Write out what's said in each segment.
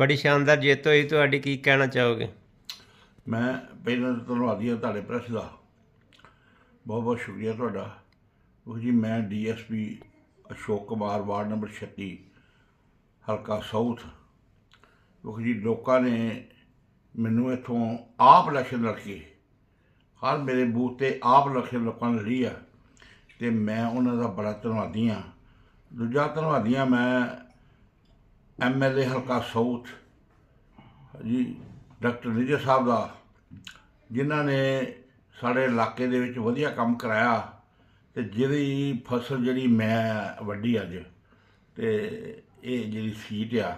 ਬੜੀ ਸ਼ਾਨਦਾਰ ਜਿੱਤ ਹੋਈ, ਤੁਹਾਡੀ ਕੀ ਕਹਿਣਾ ਚਾਹੋਗੇ? ਮੈਂ ਪਹਿਲਾਂ ਤਾਂ ਧੰਨਵਾਦੀ ਹਾਂ ਤੁਹਾਡੇ ਪ੍ਰੈਸ ਦਾ। ਬਹੁਤ ਬਹੁਤ ਸ਼ੁਕਰੀਆ ਤੁਹਾਡਾ। ਉਹ ਜੀ ਮੈਂ DSP Ashok Kumar, ward number 36 ਹਲਕਾ ਸਾਊਥ। ਉਹ ਜੀ ਲੋਕਾਂ ਨੇ ਮੈਨੂੰ ਇੱਥੋਂ ਆਪ ਇਲੈਕਸ਼ਨ ਲੜ ਕੇ, ਹਰ ਮੇਰੇ ਬੂਥ ਤੇ ਆਪ ਇਲੈਕਸ਼ਨ ਲੋਕਾਂ ਨੇ ਲਈ ਆ। ਤੇ ਮੈਂ ਉਹਨਾਂ ਦਾ ਬੜਾ ਧੰਨਵਾਦੀ ਹਾਂ। ਦੂਜਾ ਧੰਨਵਾਦੀ ਹਾਂ, ਮੈਂ ਐਮਐਲਏ ਹਲਕਾ ਸਾਊਥ ਜੀ, ਡਾਕਟਰ ਨਿਜਰ ਸਾਹਿਬ ਦਾ, ਜਿਨ੍ਹਾਂ ਨੇ ਸਾਡੇ ਇਲਾਕੇ ਦੇ ਵਿੱਚ ਵਧੀਆ ਕੰਮ ਕਰਾਇਆ ਤੇ ਜਿਹਦੀ ਫਸਲ ਜਿਹੜੀ ਮੈਂ ਵੱਡੀ ਅੱਜ ਤੇ ਇਹ ਜਿਹੜੀ ਸੀਟ ਆ,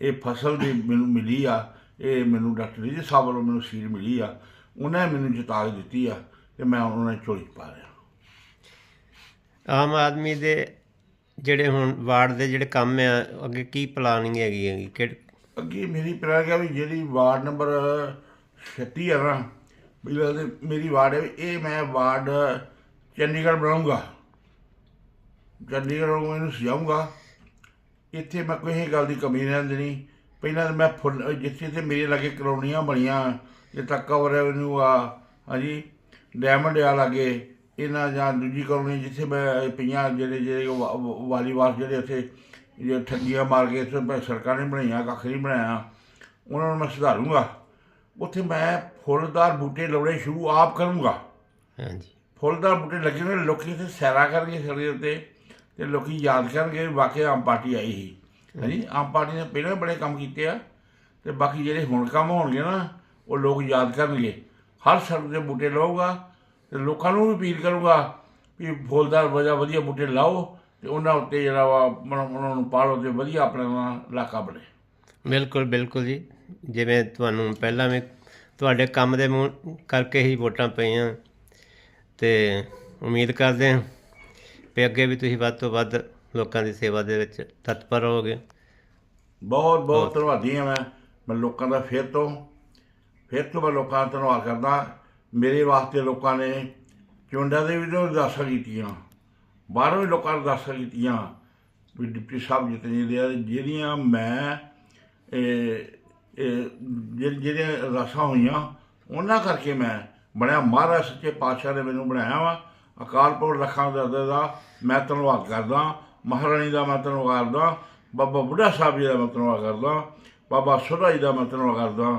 ਇਹ ਫਸਲ ਦੀ ਮੈਨੂੰ ਮਿਲੀ ਆ, ਇਹ ਮੈਨੂੰ ਡਾਕਟਰ ਨਿਜਰ ਸਾਹਿਬ ਵੱਲੋਂ ਮੈਨੂੰ ਸੀਟ ਮਿਲੀ ਆ, ਉਹਨਾਂ ਨੇ ਮੈਨੂੰ ਜਿਤਾ ਦਿੱਤੀ ਆ ਤੇ ਮੈਂ ਉਹਨਾਂ ਨੇ ਝੋਲੀ ਪਾ ਲਿਆ ਆਮ ਆਦਮੀ ਦੇ ਜਿਹੜੇ ਹੁਣ ਵਾਰਡ ਦੇ ਜਿਹੜੇ ਕੰਮ ਆ, ਅੱਗੇ ਕੀ ਪਲਾਨਿੰਗ ਹੈਗੀ ਹੈਗੀ? ਕਿ ਅੱਗੇ ਮੇਰੀ ਪ੍ਰਾਇਰਟੀ ਵੀ ਜਿਹੜੀ ਵਾਰਡ ਨੰਬਰ 36 ਹੈ ਨਾ, ਵੀ ਮੇਰੀ ਵਾਰਡ ਹੈ ਵੀ ਇਹ ਮੈਂ ਵਾਰਡ ਚੰਡੀਗੜ੍ਹ ਬਣਾਉਂਗਾ ਚੰਡੀਗੜ੍ਹ ਨੂੰ ਇਹਨੂੰ ਸਜਾਊਂਗਾ। ਇੱਥੇ ਮੈਂ ਕੋਈ ਗੱਲ ਦੀ ਕਮੀ ਨਹੀਂ ਰਹਿੰਦੀ ਦੇਣੀ। ਪਹਿਲਾਂ ਤਾਂ ਮੈਂ ਫੁੱਲ, ਜਿੱਥੇ ਤੇ ਮੇਰੇ ਲਾਗੇ ਕਲੋਨੀਆਂ ਬਣੀਆਂ ਜੇ ਤੱਕ ਕਵਰ ਐਵਨਿਊ ਆ, ਹਾਂਜੀ ਡਾਇਮੰਡ ਆ ਲਾਗੇ। ਇਹਨਾਂ ਜਾਂ ਦੂਜੀ ਕਲੋਨੀ ਜਿੱਥੇ ਮੈਂ ਪਈਆਂ ਜਿਹੜੇ ਜਿਹੜੇ ਵਾ- ਵਾ- ਵਾਲੀਵਾਸ ਜਿਹੜੇ ਉੱਥੇ ਜੇ ਠੱਗੀਆਂ ਮਾਰ ਕੇ ਇੱਥੇ ਮੈਂ ਸੜਕਾਂ ਨਹੀਂ ਬਣਾਈਆਂ ਕੱਖ ਨਹੀਂ ਬਣਾਇਆ ਉਹਨਾਂ ਨੂੰ ਮੈਂ ਸੁਧਾਰੂੰਗਾ। ਉੱਥੇ ਮੈਂ ਫੁੱਲਦਾਰ ਬੂਟੇ ਲਾਉਣੇ ਸ਼ੁਰੂ ਆਪ ਕਰੂੰਗਾ। ਹਾਂਜੀ। ਫੁੱਲਦਾਰ ਬੂਟੇ ਲੱਗੇ ਨੇ ਲੋਕੀ ਇੱਥੇ ਸੈਰਾ ਕਰਨਗੇ ਸੜਕ ਉੱਤੇ ਤੇ ਲੋਕੀ ਯਾਦ ਕਰਨਗੇ ਵਾਕਿਆ ਆਮ ਪਾਰਟੀ ਆਈ ਸੀ। ਹਾਂਜੀ ਆਮ ਪਾਰਟੀ ਨੇ ਪਹਿਲਾਂ ਬੜੇ ਕੰਮ ਕੀਤੇ ਆ ਤੇ ਬਾਕੀ ਜਿਹੜੇ ਹੁਣ ਕੰਮ ਹੋਣਗੇ ਨਾ ਉਹ ਲੋਕ ਯਾਦ ਕਰਨਗੇ। ਹਰ ਸੜਕ ਦੇ ਬੂਟੇ ਲਾਊਗਾ ਤੇ ਲੋਕਾਂ ਨੂੰ ਵੀ ਅਪੀਲ ਕਰੂੰਗਾ ਵੀ ਫੁੱਲਦਾਰ ਵਜਾ ਵਧੀਆ ਬੂਟੇ ਲਾਓ ਤੇ ਉਹਨਾਂ ਉੱਤੇ ਜਿਹੜਾ ਵਾ ਉਹਨਾਂ ਨੂੰ ਪਾਲੋ ਤੇ ਵਧੀਆ ਆਪਣਾ ਇਲਾਕਾ ਬਣੇ। ਬਿਲਕੁਲ ਬਿਲਕੁਲ ਜੀ। ਜਿਵੇਂ ਤੁਹਾਨੂੰ ਪਹਿਲਾਂ ਵੀ ਤੁਹਾਡੇ ਕੰਮ ਦੇ ਮੂੰਹ ਕਰਕੇ ਹੀ ਵੋਟਾਂ ਪਈਆਂ ਤੇ ਉਮੀਦ ਕਰਦੇ ਹਾਂ ਵੀ ਅੱਗੇ ਵੀ ਤੁਸੀਂ ਵੱਧ ਤੋਂ ਵੱਧ ਲੋਕਾਂ ਦੀ ਸੇਵਾ ਦੇ ਵਿੱਚ ਤਤਪਰ ਰਹੋਗੇ। ਬਹੁਤ ਬਹੁਤ ਧੰਨਵਾਦੀ ਹਾਂ ਮੈਂ। ਮੈਂ ਲੋਕਾਂ ਦਾ ਫਿਰ ਤੋਂ ਫਿਰ ਤੋਂ ਮੈਂ ਲੋਕਾਂ ਦਾ ਧੰਨਵਾਦ ਕਰਦਾ। ਮੇਰੇ ਵਾਸਤੇ ਲੋਕਾਂ ਨੇ ਚੁੰਡਾਂ ਦੇ ਵੀ ਅਰਦਾਸਾਂ ਕੀਤੀਆਂ, ਬਾਹਰੋਂ ਵੀ ਲੋਕਾਂ ਅਰਦਾਸਾਂ ਕੀਤੀਆਂ, ਵੀ ਡਿਪਟੀ ਸਾਹਿਬ ਜਿੱਤਣੇ ਦੇ ਆ ਜਿਹੜੀਆਂ ਮੈਂ, ਇਹ ਇਹ ਜਿਹੜੀਆਂ ਅਰਦਾਸਾਂ ਹੋਈਆਂ, ਉਹਨਾਂ ਕਰਕੇ ਮੈਂ ਬਣਿਆ ਮਹਾਰਾਜ ਸੱਚੇ ਪਾਤਸ਼ਾਹ ਨੇ ਮੈਨੂੰ ਬਣਾਇਆ ਵਾ। ਅਕਾਲ ਪੁਰਖ ਲੱਖਾਂ ਦਾ ਦਾ ਮੈਂ ਧੰਨਵਾਦ ਕਰਦਾ, ਮਹਾਰਾਣੀ ਦਾ ਮੈਂ ਧੰਨਵਾਦ ਕਰਦਾ, ਬਾਬਾ ਬੁੱਢਾ ਸਾਹਿਬ ਜੀ ਦਾ ਮੈਂ ਧੰਨਵਾਦ ਕਰਦਾ, ਬਾਬਾ ਸੁਰਾ ਜੀ ਦਾ ਮੈਂ ਧੰਨਵਾਦ ਕਰਦਾ